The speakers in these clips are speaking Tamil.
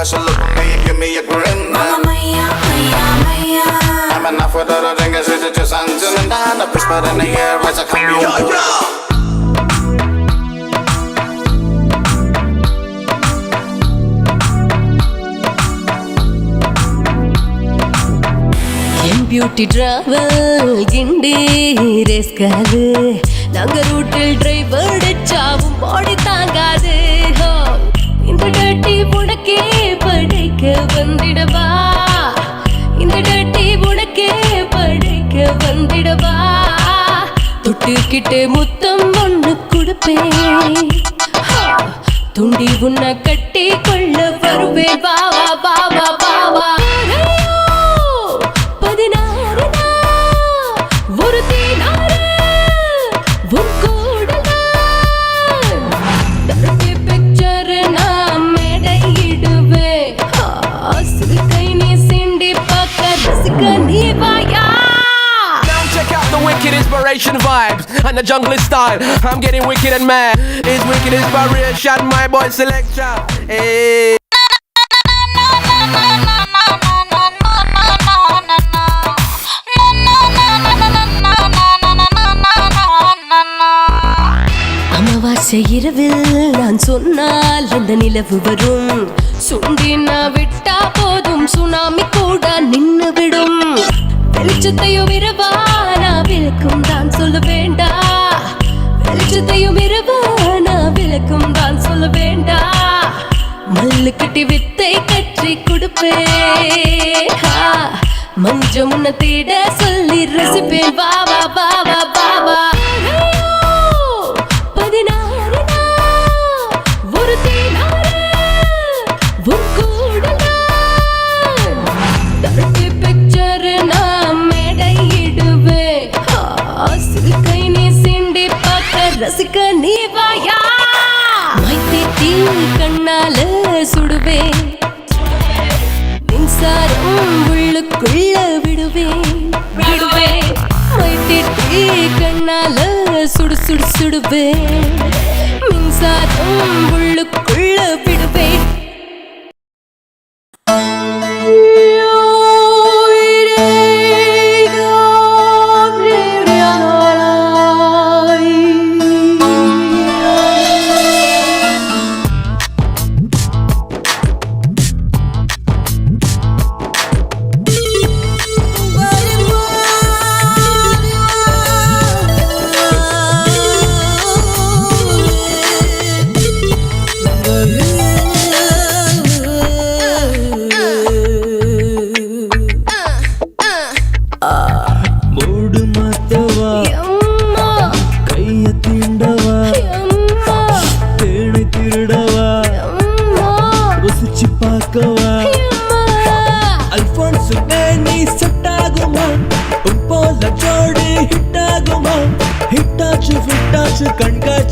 I salute the man, give me a grin. Mama mia, mia, mia. I'm enough for the ringers, it's just until and down. I whisper in the air as I come yo, yo. Beauty travel Guindy ரேஸ்காது நாங்க ரூட்டில் டிரைவர் அடிச்சாவும் பாடி தாங்காது இந்த டட்டி புடக்கே படைக்க வந்திடவா? இந்த டட்டி உனக்கே படைக்க வந்திடவா? தொட்டுக்கிட்டே முத்தம் ஒண்ணு கொடுப்பேன். துண்டி உன்னை கட்டி கொள்ள வருவேன். வா Nation vibes and the jungle style. I'm getting wicked and mad. It's wicked inspiration, my boy Selector. Hey. அமாவாசை இரவில் நான் சொன்னால் அந்த நிலவு வரும் சுண்டினா விட்டா போதும் சுனாமிக்கு கட்டி வித்தை கற்றி கொடுப்பே. மஞ்சம் உன்னை தேட சொல்லி ரசிப்பேன் வா வா வா கண்காட்சி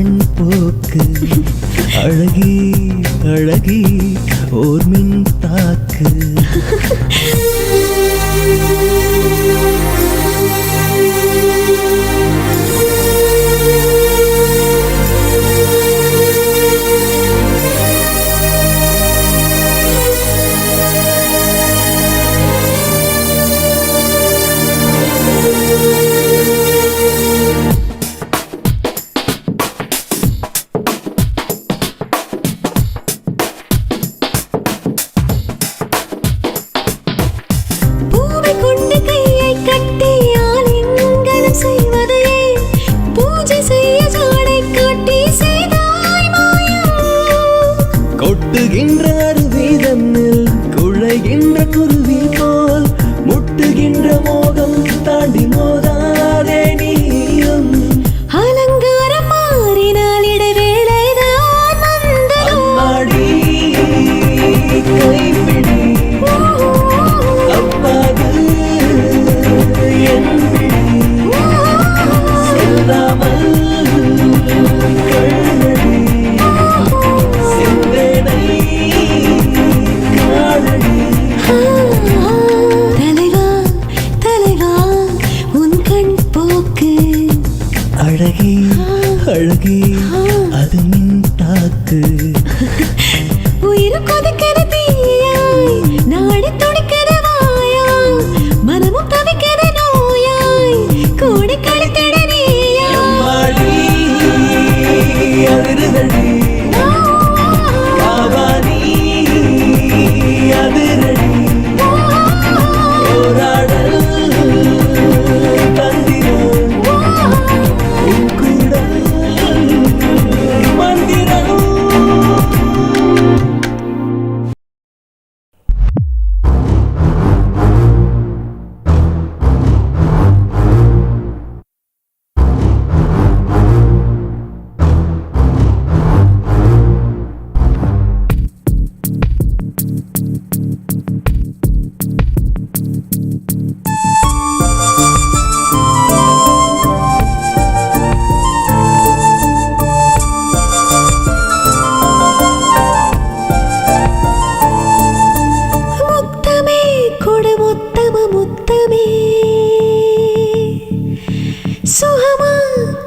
கண் போக்கு. அழகி அழகி ஓர் மின் தாக்கு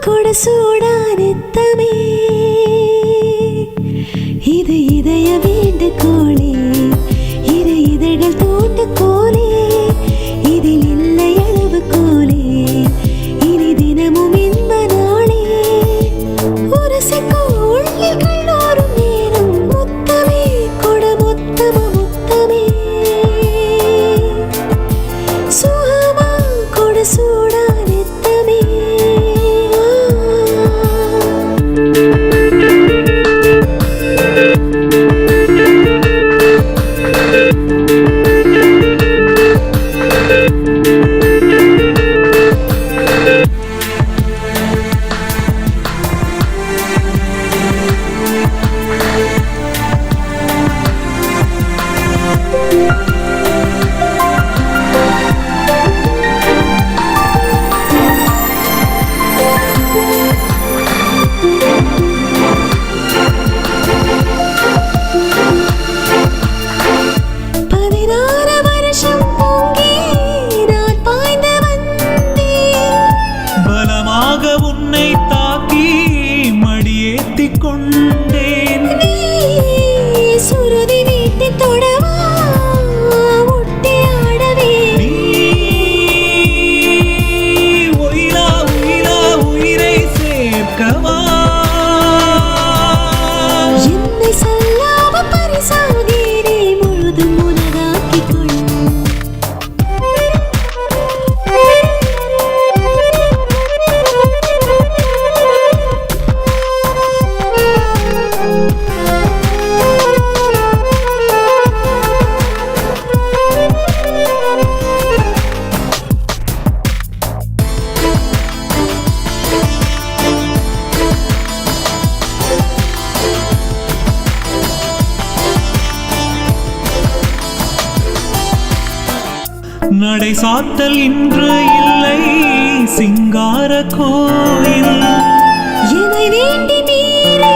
పొడసూడాനെത്തമേ தொட நடை சாத்தல் இன்று இல்லை. சிங்கார கோயில். என்னை வேண்டி மீறி